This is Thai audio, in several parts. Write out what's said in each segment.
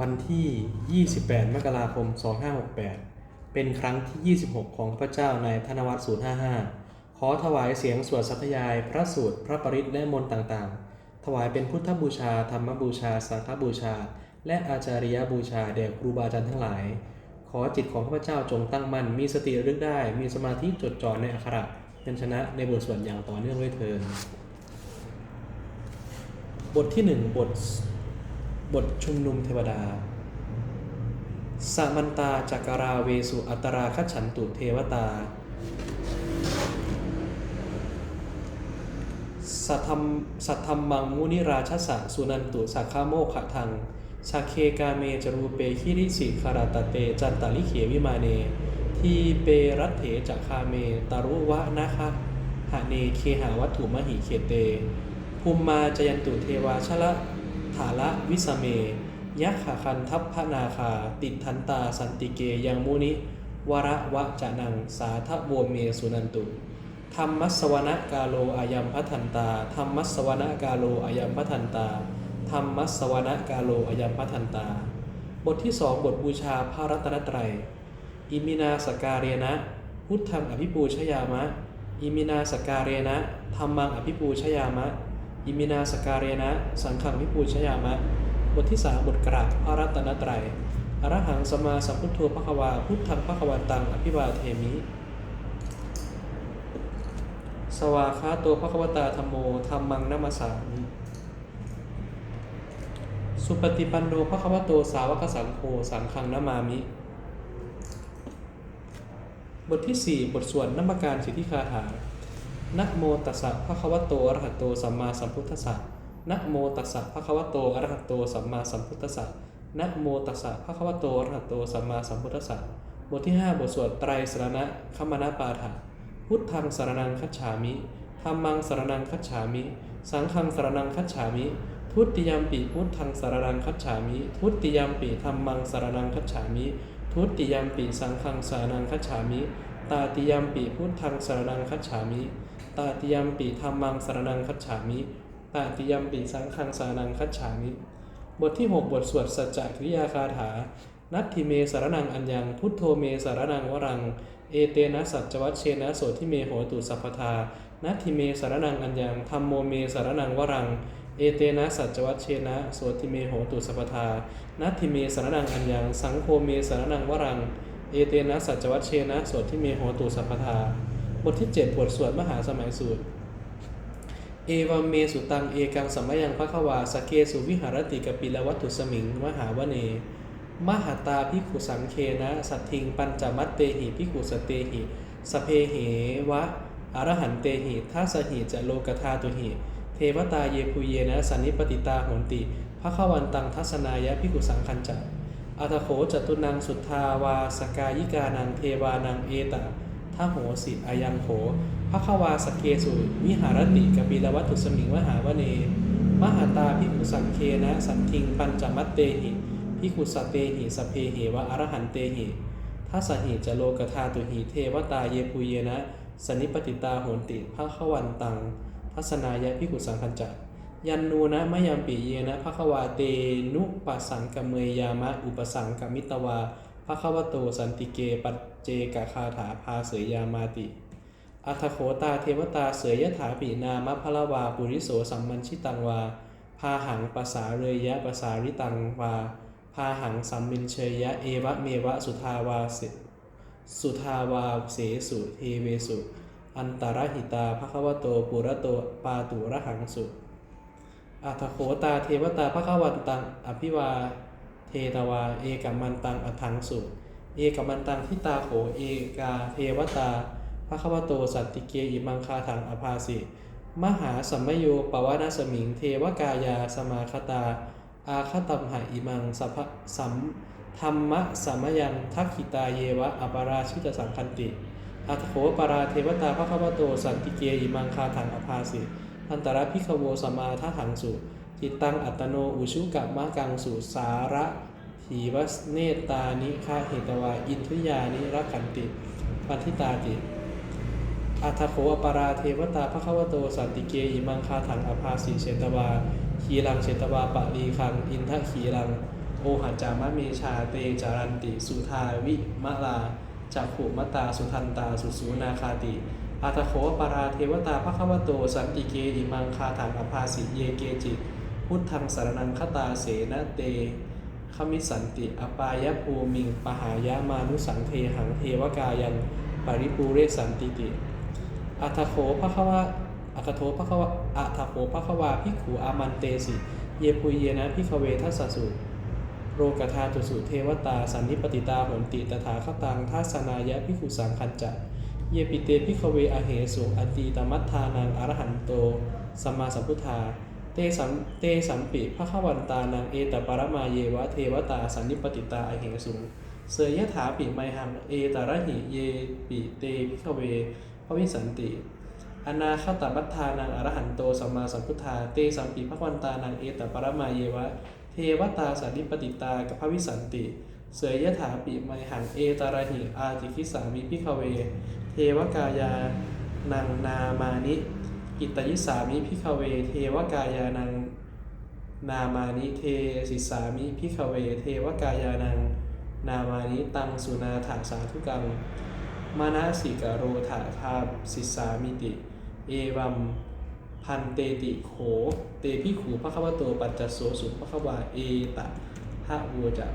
บัดนี้วันที่ 28 มกราคม 2568 เป็นครั้งที่ 26 ของพระเจ้าในธนวัตร055 ขอถวายเสียงสวดสัทยาย พระสูตร พระปริตและมนต์ต่างๆ ถวายเป็นพุทธบูชา ธรรมบูชา สังฆบูชา และอาจาริยบูชาแด่ครูบาอาจารย์ทั้งหลาย ขอจิตของข้าพเจ้าจงตั้งมั่น มีสติรึกได้ มีสมาธิจดจ่อในอักขระเป็นชนะในบทสวดอย่างต่อเนื่องด้วยเทินบทที่หนึ่งบท บทชุมนุมเทวดาสามันตาจักราเวสุอัตราคัจฉันตุเทวตา สัทธรรมสัทธรรมังมุนิราชสะสุนันตุสักขาโมขะทังชาเคกาเมจรูเปคิริสิคาราตเตจันตาลิเขวิมาเน ทีเปรัตเถจักคาเมตารุวะนะคะหะเนเคหาวัตถุมหิเขเตภูมิมาจยันตุเทวาชละ ถาละวิสเม ยักขคันทัพพนาคา ติดทันตาสันติเกยังมุนิ วระวะจะนัง สาทะโวเมสุนันตุ ธรรมัสวนะกาโลอายัมพัทันตา ธรรมัสวนะกาโลอายัมพัทันตา ธรรมัสวนะกาโลอายัมพัทันตา บทที่สองบทบูชาพระรัตนตรัย อิมินาสการเรนะ พุทธังอภิปูชยามะ อิมินาสการเรนะ ธรรมังอภิปูชยามะ อิมินาสการเรนะ สังฆังอภิปูชยามะ บทที่สามบทกราบพระรัตนตรัยอรหังสมาสัมพุทโธพระควา พุทธังพระควันตัง อภิวาเทมิ สวาคาโตพระควตาธรรมโมธรรมังนัมสสามิสุปฏิปันโนพระควโตสาวกสังโฆสังฆังนามามิ บทที่ 4 บทสวดนมการสิทธิคาถา นะโมตัสสะภะคะวะโตอะระหะโตสัมมาสัมพุทธัสสะนะโมตัสสะภะคะวะโตอะระหะโตสัมมาสัมพุทธัสสะนะโมตัสสะภะคะวะโตอะระหะโตสัมมาสัมพุทธัสสะบทที่ 5 บทสวดไตรสรณะคมนาปาฐะพุทธังสรนังคัจฉามิธัมมังสรนังคัจฉามิ สังฆังสรนังคัจฉามิ ทุติยามปิพุทธังสรนังคัจฉามิ ทุติยามปิธัมมังสรนังคัจฉามิ ทุติยามปิสังฆังสรนังคัจฉามิ ตาติยามปิพุทธังสรนังคัจฉามิ ตาติยมปิธัมมังสารนังคัจฉามิตาติยมปิสังฆังสารนังคัจฉามิ บทที่ 6 บทสวดสัจจะกิริยาคาถา นัตถิเมสารนังอัญญัง พุทโธเมสารนังวรัง เอเตนะสัจจวัชเชนะโสทิเมโหตุสัพพทา นัตถิเมสารนังอัญญังธรรมโมเมสารนังวรัง เอเตนะสัจจวัชเชนะโสทิเมโหตุสัพพทา นัตถิเมสารนังอัญญัง สังโฆเมสารนังวรัง เอเตนะสัจจวัชเชนะโสทิเมโหตุสัพพทา บทที่ 7 บทสวดมหาสมัยสูตร เอวัมเมสุตังเอกังสัมมยังพระควาสเกสุวิหารติกปิลวัตถุสมิง มหาวเน มหาตาพิขุสังเคนะสัตทิงปัญจมัตเตหิพิขุสเตหิสเพเหวะอรหันเตหิทัสหิจะโลกธาตุหิ เทวตาเยปุเยนะสันนิปติตาโหนติพระขวันตังทัศนายะพิขุสังคัญจะอัตโขจตุนังสุทธาวาสกายิกานังเทวานังเอตะะโหสิอายังโขพระขวาสเกสุวิหารติกบิลวัตถุสมิงมหาวเน มหาตาพิขุสังเคนะสันทิงปัญจมัตเตหิพิคุสเตหิสเพเหวะอรหันเตหิทัสหิจะโลกธาตุหิเทวตาเยปุเยนะสนิปติตาโหนติภะขวันตังทัศนายะพิคุสังคัญจักยันนูนะมยัมปิเยนะภะควาเตนุปัสสังกเมยยามะอุปสังกมิตวา ภะควโตสันติเกปัจเจกคาถาภาเสยยามาติ อัทโขตาเทวตาเสยยถาปีนามะพะละวาปุริโสสัมมันชิตังวา พาหังภาษาเรยยะภาษาริตังวา พาหังสัมมินเชยยะเอวะเมวะสุทาวาสิสุทาวาเสสุเทเวสุ อันตรหิตาภควโตปุระโตปาตุระหังสุอัทโขตาเทวตาภควันตังอภิวา เทตวา เอกัมมันตังอัทังสุ เอกัมมันตังทิตาโข เอกาเทวตาภควโตสัตติเกอิมังคาถังอภาสิ มหาสัมมโยปวนาสมิง เทวกายาสมาคตา อาคตัมหะอิมังสัพสัมธรรมะสัมมยังทักขิตาเยวะอปาราชิตสังคันติ อัตโขปาราเทวตาพระคัมโตสันติเกอิมังคาถังอภาสิ อันตรพิขโวสมาทหังสุ จิตังอัตโนอุชุกัมมะกังสุสาระถีวสเนตานิคาเหตวาอินทุยานิรักขันติปัทิตาติอัทโขอปาราเทวตาพระคัมโตสันติเกอิมังคาถังอภาสิเชตวาขีรังเชตวาปะรีคัง อินทขีรัง โอหัจามะเมชาเตจารันติ สุทาวิมะลาจักขุมตาสุทันตาสุสูนาคาติอาตโขปาราเทวตาภควโตสันติเกอิมังคาถังอภาสิเยเกจิ พุทธังสารนังคตาเสนะเตขมิสันติอปายภูมิง ปหายามานุสังเทหังเทวกายันปริปูเรสันติติ อัตโขภควะอัตโขภควะอัตโขภควาภิขุอามันเตสิ เยปุยเยนะพิขเวทัสสุโรกธาตุสุเทวตา สันนิปติตาโหนติตถาคตังทัสนายะพิขุสังคัจจะ เยปิเตพิขเวอเหสุอตีตมัทธานังอรหันโต สัมมาสัมพุทธา เตสัมเตสัมปิภควันตานังเอตปรมาเยวะเทวตาสันนิปติตาอเหสุเสยยถาปิไมหังเอตระหิเยปิเตพิขเวพระวิสันติ อนาคตมัทานังอรหันโตสัมมาสัมพุทธาเตสัมปิภควันตานังเอตปรมาเยวะเทวตาสันนิปติตากับพระวิสันติ เสยยถาปิไมหังเอตระหิอาติคิสามิพิขเว เทวกายานังนามานิ กิตยิสามิพิขเวเทวกายานัง นามานิเทสิสามิพิขเวเทวกายานัง นามานิตังสุนาถาสาธุกังมานาสิกโรถาคาสิสามิติ เอวัมพันเตติโข เตพิขูพระควโตปัจจโสสุพระควาเอตะทะโวจะ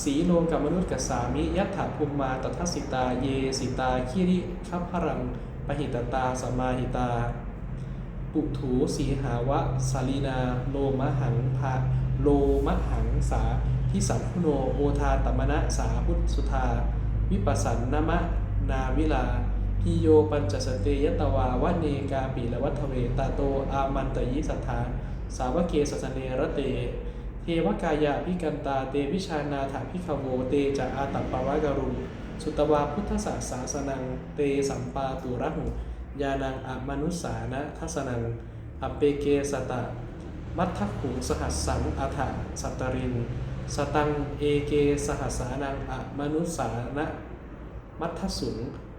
สีโลกับมนุษย์กับสามิ ยัตถาภูมิมาตทัสสิตา เยสิตาคิริคัพพรัง ปหิตตาสมาหิตา ปุถูสีหาวะสาลีนา โลมหังภาโลมหังสาทิสัมพุโนโอทาตมณะสาพุทธสุธา วิปัสสันนมะนาวิลาพิโยปัญจสเตยตวาวเนกาปิละวัฏเวตาโตอามันตยิสัทธาสาวเกสสเนระเต เทวกายะพิกันตาเตวิชานาถาพิขโวเตจะอาตัปปาวะกรุ สุตวาพุทธศาสาสนัง เตสัมปาตุระหุยานังอมนุสานะทัสนังอเปเกสตะ มัทธขุงสหัสสังอัฏฐสัตตริน สตังเอเกสหัสสานังอมนุสานะมัทธสุง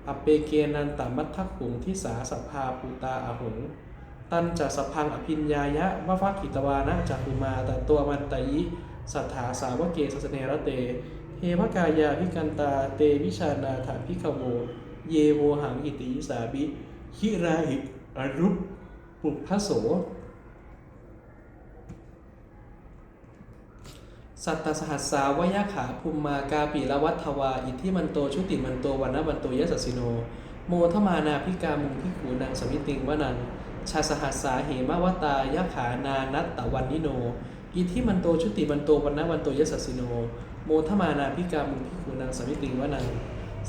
อเปเกนันตมัทธขุงทิสาสภาปูตาอหุงตันจะสพังอภิญญายะวะฟักขิตวานะจักุมาตตัวมันตยิ สัทธาสาวเกสสเนระเต เทวกายาพิกันตาเตวิชานาถาพิขโว เยโวหังอิติยสาบิคิราหิอรุปปุพโส สัตตสหัสสาวยาขาภูมมากาปีละวัฏวา อิทธิมันโตชุติมันโตวันนวันโตยสสสิโน โมทมานาพิกามุงพิขูนังสมิติงวนังชาสหัสสาเหมวตายาขานานัตตะวันนิโน อิทธิมันโตชุติมันโตวันนวันโตยสสสิโน โมทมานาพิกามุงพิขูนังสมิติงวนัง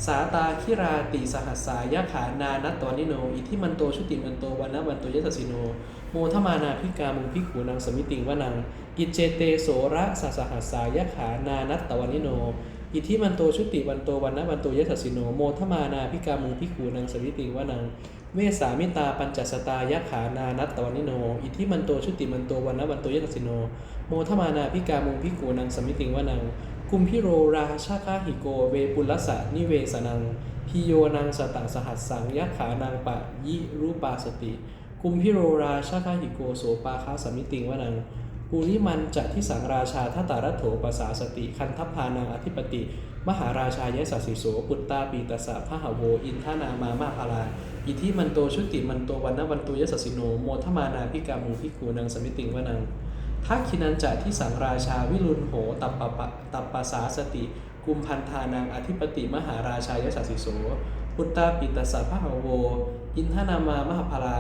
สาตาคิราติสหัสสายขานานัตตวันนิโน อิทิมันโตชุติมันโตวันนวันโตยสสสิโน โมทมานาพิกามุงพิขูนังสมิติงวนังกิจเจเตโสระสสหัสสายขานานัตตวันิโน อิทิมันโตชุติวันโตวันนะวันโตยสัสสิโน โมทมานาพิกามุงพิขูนังสวิติงวานังเวสามิตาปัญจสตายขานานัตตวันิโน อิทิมันโตชุติมันโตวันนะวันโตยสัสสิโน โมทมานาพิกามุงพิขูนังสมิติงวานัง กุมพิโรราชาคาหิโกเวปุลสะนิเวสนังพิโยนังสตังสหัสสังยักขานังปะยิรูปาสติ กุมพิโรราชาคาหิโกโสปาคาสมิติงวนังปุริมันจะที่สังราชาทัตตารัตโถปสาสติ คันทัพพานังอธิปติ มหาราชายสัสสิโสปุตตาปีตสะพหโว อินทนามามาพาราอิทิมันโตชุติมันโตวันนวันโตยสัสสิโนโมทมานาพิกามุพิคูนังสมิติงวนังทักขินันจะที่สังราชาวิรุณโหตัปปะปะ ตัปปสาสติ กุมพันธานังอธิปติมหาราชายสัสสิโสปุตตาปิตสะพหโว อินทนามามหาพารา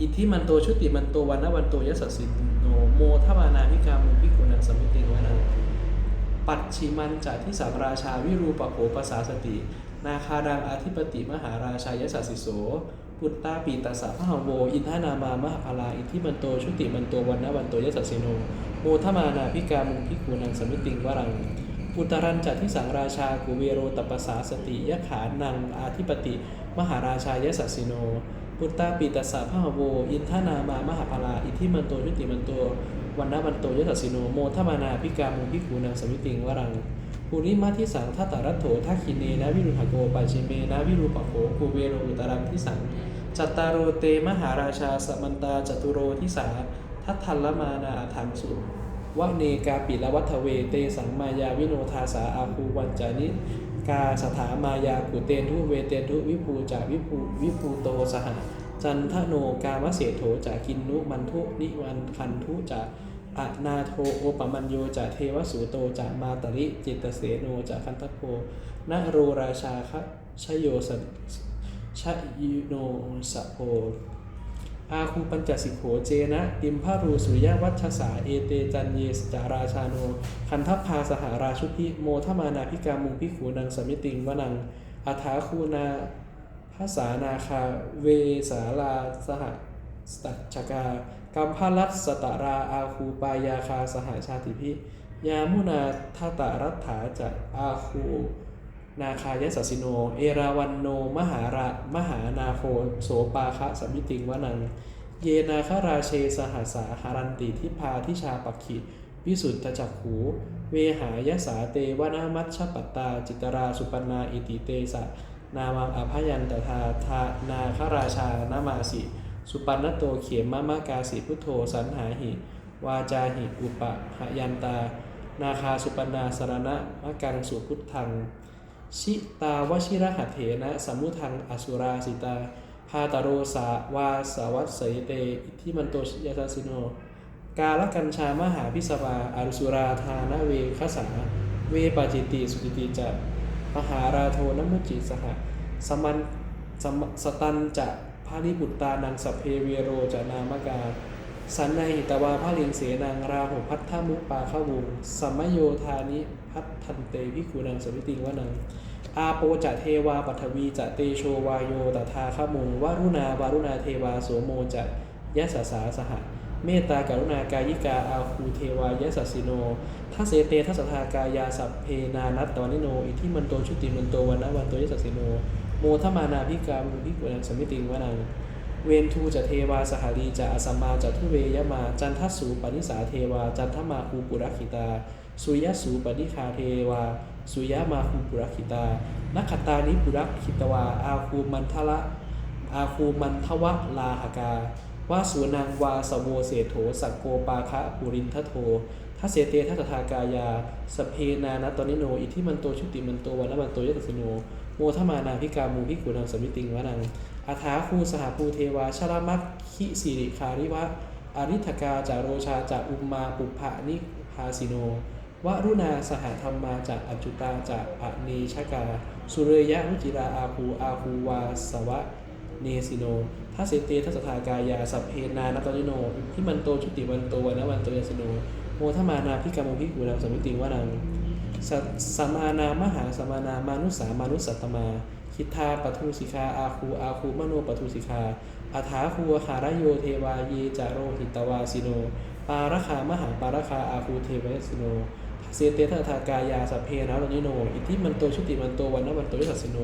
อิทธิมันโตชุติมันโตวันนวันโตยสัสสิโนโมทมานาพิกามุพิกุนังสมิติงวนังปัจฉิมันจะที่สังราชาวิรูปโภปสาสติ นาคารังอธิปติมหาราชายสัสสิโส ปุตตาปีตสะพหโว อินทนามามหาพาราอิทิมันโต ชุติมันโตวันนวันโตยสัสสิโน โมทมานาพิกามุพิกุนังสมิติงวรัง อุตรันจัดที่สังราชากุเวโรตปสาสติยะขานังอาธิปติ มหาราชายสัสสิโนปุตตาปีตสะพหโว อินทนามามหาพาราอิทิมันโต ชุติมันโตวันนวันโตยสัสสิโน โมทมานาพิกามุพิกุนังสมิติงวรัง ปุริมาทิสังทัตตรัตโถทักขิเนนะวิรุหโกปัจิเมนะวิรูปโขกูเวโรอุตรังทิสังจัตตารโรเตมหาราชาสมันตาจตุโรทิสาททัทธัลละมานาถังสุวะเนกาปิละวัฏเวเตสังมายาวิโนทาสาอาภูวันจานิกาสถามายากุเตนทุเวเตนทุวิภูจาวิภูวิภูโตสหจันทโนกามเสโถจากินนุมันทุนิวันคันทุจา อะนาโทโอปมัญโยจาเทวสูโตจามาตริจิตเสโนจาคันทโพนโรราชาคะชโยสชยิโนสะโพอาคูปัญจสิโขเจนะติมพารูสุริยวัชสาเอเตจันเยสจาราชาโน คันทัพพาสหาราชุพิโมทมานาพิกามุงพิขูนังสมิติงวนังอัฐาคูนาภาษานาคาเวสาลาสหสตัชกา กัมพาลัสสตาราอาคูปายาคาสหาชาติพิยามุนาทาตารัฐาจะอาคูนาคายสัสสิโน เอราวันโน มหาระมหานาโคโสปาคะสมมิติงวนัง เยนาคราเชสหัสสาหารันติทิพาทิชาปักขิวิสุทธจักขูเวหายสาเตวนามัชชปัตตา จิตราสุปนาอิติเตสะนามังอภยันตทาทานาคราชานามาสิ สุปันนโตเขมมะมะกาสิพุทโธสันหาหิ วาจาหิ อุปะหยันตา นาคาสุปนาสรณะมะกังสุพุทธัง ชิตาวชิระหัตเถนะสมมุทังอสุราสิตา พาตโรสาวาสาวัสเสยเต อิทิมันโตยาสสิโน กาลกัญชามหาพิสวาอรุสุราธานเวคสาเวปาจิติสุจิติจะมหาราโทนมุจิสหะสมันสมสตันจะ พาริบุตตานังสพเพเวโรจะนามกาสันในหิตวาพระลิงเสนังราหุพัทธมุปปาขวุงสัมโยธานิพัทธันเตพิคูนังสวิติงวนัง อาโปจะเทวาปัทวีจะเตโชวายโยตถาขมุงวารุณาวารุณาเทวาโสโมจะยะสสาสหะเมตตากรุณากายิกาอาคูเทวายะสัสสิโนทัสเสเตทัสสทากายาสัพเพนานัตตวนิโน อิทิมันโตชุติมันโตวันนะวันโตยะสัสสิโน โมทมานาพิกามุพิกุนังสมิติงวนังเวนทูจะเทวาสหรีจะอสัมมาจะทุเวยมา จันทสูปนิสาเทวา จันทมาคูปุรักขิตา สุยสูปนิคาเทวา สุยมาคูปุรักขิตานักขตานิปุรักขิตวา อาคูมันทละอาคูมันทวะลาหกาว่าสุนังวาสโวเสโถสักโกปาคะปุรินทโททัสเสเตทัสทากายาสเพนานตตนิโน อิทิมันโตชุติมันโตวันละมันโตยตสโน โมทมานาพิกามูพิกุนังสมิติงวนังอาถาคูสหภูเทวาชรมัคคิสิริคาริวะอริธกาจาโรชาจาอุมมาปุพะนิพาสิโนวรุณาสหธรรมมาจากอัจจุตาจากอเนชกา สุเรยะรุจิราอาภูอาภูวาสวะเนสิโนทัสเสเตทัสทากายาสัพเพนานัตตนิโนพิมันโตชุติวันโตวันวันโตยสิโนโมทมานาพิกามุพิกุนังสมิติงวนัง สสมานามหาสมานามานุสามานุสัตตมา คิทาปทุสิกาอาคูอาคูมโนปทุสิกาอัฐาคูหารโยเทวาเยจารโรหิตวาสิโน ปารคามหาปารคาอาคูเทวสิโนเสเตทะทากายาสัพเพนะโรนิโน อิทิมันโตชุติมันโตวันนวันโตยสัสสิโน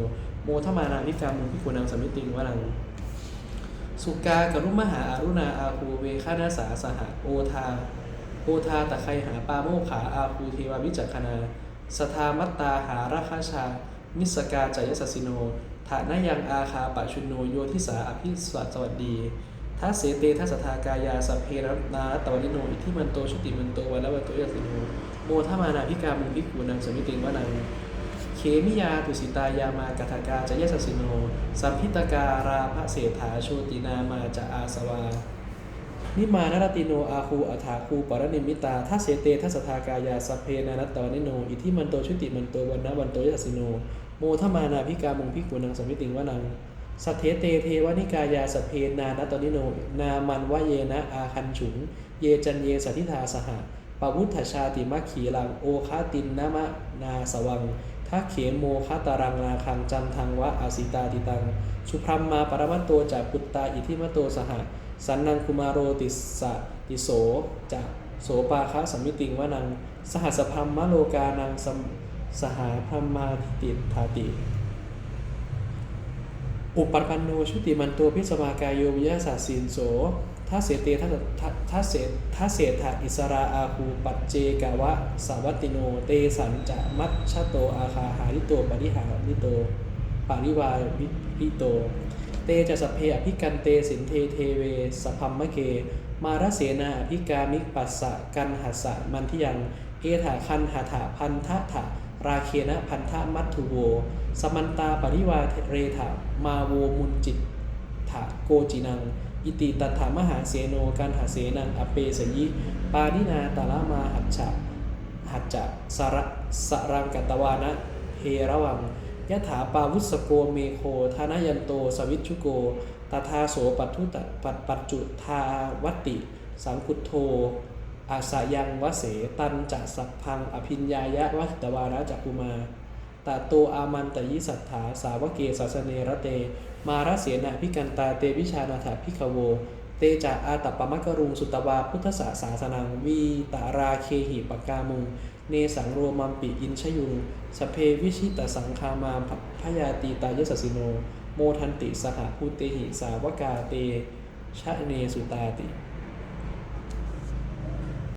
โมทมานาวิกามุพิกุนังสมิติงวนัง สุกากรุมหาอารุณาอาคูเวคานาสาสหโอทาโอทาตะไคหาปาโมขาอาภูเทวาวิจักขณา สทามัตตาหาราคาชานิสกาจายสัสสิโนฐานะยังอาคาปะชุนโนโยทิสาอภิสวัสวัสดีทัสเสเตทัสสทากายาสัพเพรนาตวนิโนอิทิมันโตชุติมันโตวันละวันโตยสิโนโมทมานาพิกามุพิกูนังสมิติงวนังเคมิยาตุสิตายามากัทกาจายสัสสิโน สัมพิตการาภเศรษฐาโชตินามาจะอาสวา นิมานรติโนอาคูอัฐาคูปรนิมิตาทัสเสเตทัสทากายาสเพนานัตตวนิโน อิทิมันโตชุติมันโตวันนะวันโตยัสิโน โมทมานาพิกามุงพิกุนังสมิติงวนังสัทเทเตเทวนิกายาสเพนานัตตนิโน นามันวะเยนะอาคันฉุง เยจันเยสัทธิทาสหะปวุฒชาติมัคขีลังโอคาตินนามะนาสวังทักเขโมคาตารังนาคังจันทังวะอาสิตาติตัง สุพรัมมาปรมัตโตจากปุตตาอิทิมโตสหะ สันนังคุมาโรติสะติโสจะโสปาคะสัมมิติงวานังสหัสพัมมะโลกานังสสหาพัมมาทิติทาติ อุปปันโนชุติมันโตพิสวากายโยวิยาสาสินโสทัสเสเตทัทัสทัสเสทัสเสถาอิสราอาคูปัจเจกาวะสาวัตติโน เตสันจะมัชชโตอาคาหาริโตปริหาริโตปาริวาวิิโต เตจะสเพอภิกันเตสินเทเทเวสพัมมะเก มารเสนาอภิกามิกปัสสะกันหัสสะมันทิยัง เอถาคันหาถาพันทะถะราเคนะพันธะมัตถุโว สมันตาปริวาเรถามาโวมุนจิตถาโกจินัง อิติตัฏฐามหาเสโนกันหาเสนังอเปสยิ ปานินาตาลามาหัจฉะหัจจะสระสรังกตวานะเพระวัง ยะถาปาวุสโกเมโคธานยันโต สวิชุโกตถาโสปัทุตปัจปัจจุทาวติ สังคุโทอาสายังวเสตันจะสัพพัง อภิญญายะวัตตวาระจักกุมาตาโตอามันตยิสัทธาสาวเกสัสเนระเต มารเสนาพิกันตาเตวิชานาถาพิขโว เตจาอาตัปปมะกรุงสุตวาพุทธศาสาสนังวีตาราเคหิปกามุง เนสังโรมัมปิอินชยุงสเพวิชิตสังคามาพยาตีตายสสิโน โมทันติสหภูเตหิสาวกาเตชะเนสุตาติ